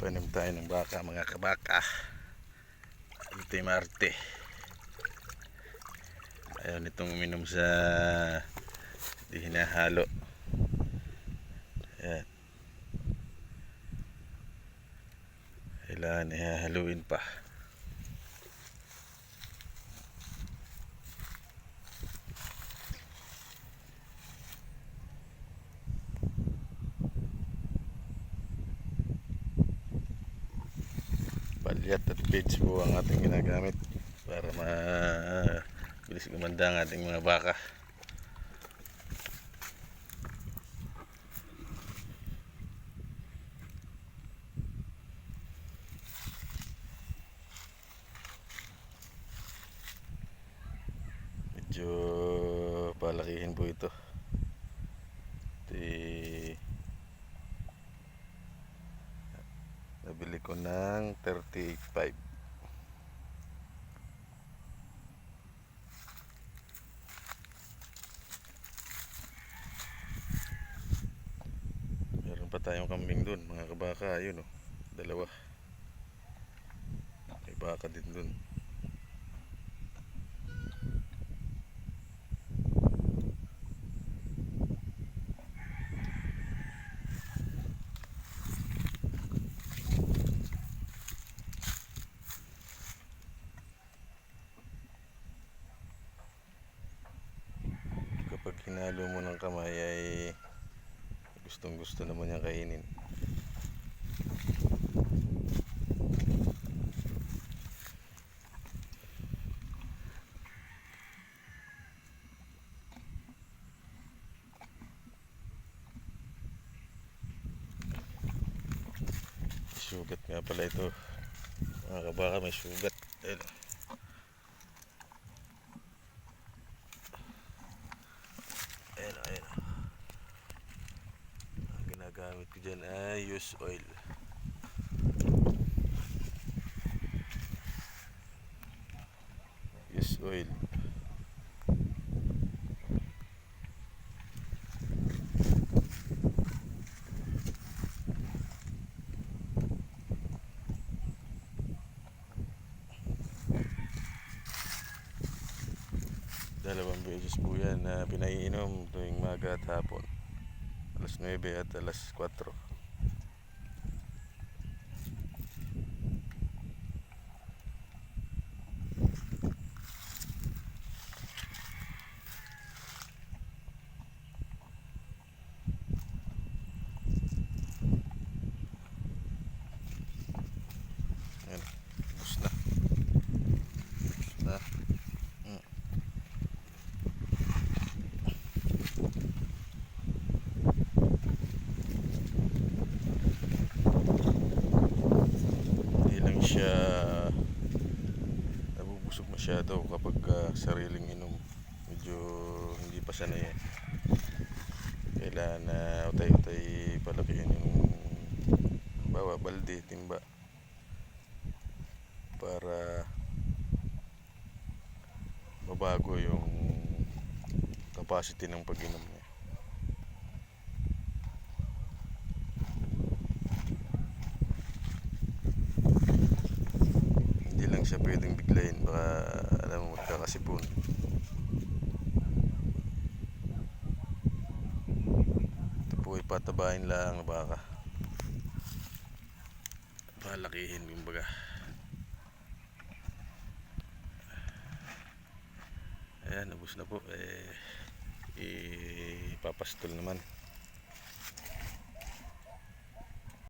Panim tayo ng baka mga kabaka. Ito yung Marte. Ayaw nitong uminom sa di hinahalo. Ayan. Kailangan ihahaluin pa. Palyat at page po ang ating ginagamit para mabilis gumanda ang ating mga baka. Medyo palakihin po. Ito Nabili ko ng 38.5. Meron pa tayong kambing dun, mga kabaka, ayun oh. Dalawa. May baka din dun. Kapag hinalo mo ng kamay ay gustong gusto naman niya kainin. Sugat nga pala ito. Mga kabaka may sugat. Ayun. Ayan, ayan. Ang ginagamit ko dyan ay use oil. Use oil. Dalawang beses po yan na pinaiinom tuwing maga at hapon. las 9 hasta las 4. Masyado kapag ah, sariling inom medyo hindi pa sanay eh. kailangan na utay-utay palakihin yung bawa balde, timba para mabago yung capacity ng pag-inom niya hindi lang siya pwedeng biglayin. Baka alam mo magkakasipon ito po ipatabahin lang baka. Palakihin yung baga ayan ubos na po. Eh ipapastol naman